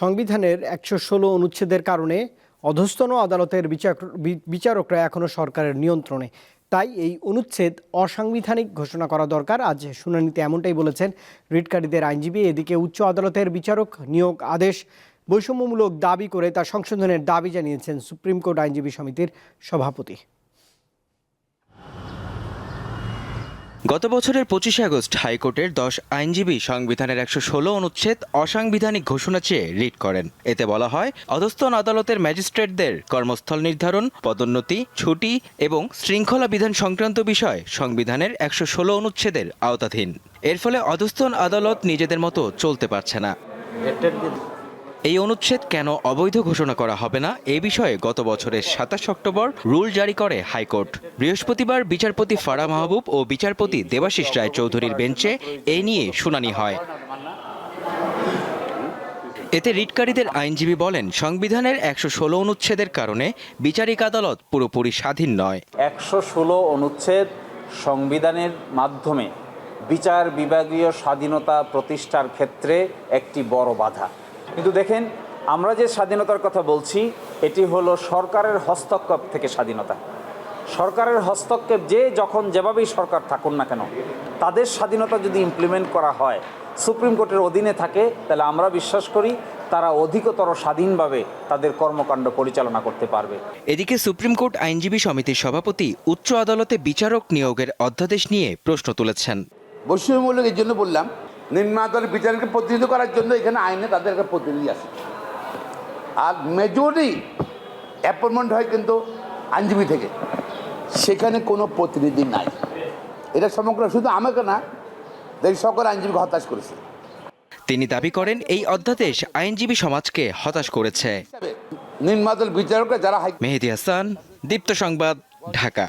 সংবিধানের একশো ষোলো অনুচ্ছেদের কারণে অধস্তন আদালতের বিচারকরা এখনও সরকারের নিয়ন্ত্রণে। তাই এই অনুচ্ছেদ অসাংবিধানিক ঘোষণা করা দরকার। আজ শুনানিতে এমনটাই বলেছেন রিটকারীদের আইনজীবী। এদিকে উচ্চ আদালতের বিচারক নিয়োগ আদেশ বৈষম্যমূলক দাবি করে তা সংশোধনের দাবি জানিয়েছেন সুপ্রিম কোর্ট আইনজীবী সমিতির সভাপতি। গত বছরের পঁচিশে আগস্ট হাইকোর্টের দশ আইনজীবী সংবিধানের একশো ষোলো অনুচ্ছেদ অসাংবিধানিক ঘোষণা চেয়ে রিট করেন। এতে বলা হয় অধস্তন আদালতের ম্যাজিস্ট্রেটদের কর্মস্থল নির্ধারণ, পদোন্নতি, ছুটি এবং শৃঙ্খলা বিধান সংক্রান্ত বিষয় সংবিধানের একশো ষোলো অনুচ্ছেদের আওতাধীন। এর ফলে অধস্তন আদালত নিজেদের মতো চলতে পারছে না। এই অনুচ্ছেদ কেন অবৈধ ঘোষণা করা হবে না? এ বিষয়ে গত বছরের সাতাশ অক্টোবর রুল জারি করে হাইকোর্ট। বৃহস্পতিবার বিচারপতি ফারা মাহবুব ও বিচারপতি দেবাশিস রায় চৌধুরীর বেঞ্চে এ নিয়ে শুনানি হয়। এতে রিটকারীদের আইনজীবী বলেন, সংবিধানের একশো ষোলো অনুচ্ছেদের কারণে বিচারিক আদালত পুরোপুরি স্বাধীন নয়। একশো ষোলো অনুচ্ছেদ সংবিধানের মাধ্যমে বিচার বিভাগীয় স্বাধীনতা প্রতিষ্ঠার ক্ষেত্রে একটি বড় বাধা। কিন্তু দেখেন আমরা যে স্বাধীনতার কথা বলছি এটি হলো সরকারের হস্তক্ষেপ থেকে স্বাধীনতা। সরকারের হস্তক্ষেপ যে যখন যেভাবেই সরকার থাকুন না কেন তাদের স্বাধীনতা যদি ইমপ্লিমেন্ট করা হয় সুপ্রিম কোর্টের অধীনে থাকে তাহলে আমরা বিশ্বাস করি তারা অধিকতর স্বাধীনভাবে তাদের কর্মকাণ্ড পরিচালনা করতে পারবে। এদিকে সুপ্রিম কোর্ট আইনজীবী সমিতির সভাপতি উচ্চ আদালতে বিচারক নিয়োগের অধ্যাদেশ নিয়ে প্রশ্ন তুলেছেন। বৈষম্যমূলক এই জন্য বললাম নিম্ন আদালত বিচারকে প্রতিনিধিত্ব করার জন্য এখানে আইনে তাদের একটা প্রতিনিধি আছে। আর মেজরিটি অ্যাপয়েন্টমেন্ট হয় কিন্তু আইনজীবী থেকে। সেখানে কোনো প্রতিনিধি নাই। এটা সমগ্র শুধু আমাকে না দেশ সকল আইনজীবীকে হতাশ করেছে। তিনি দাবি করেন এই অধ্যাদেশ আইনজীবী সমাজকে হতাশ করেছে। নিম্ন আদালত বিচারকরা যারা মেহেদি হাসান দীপ্ত সংবাদ ঢাকা।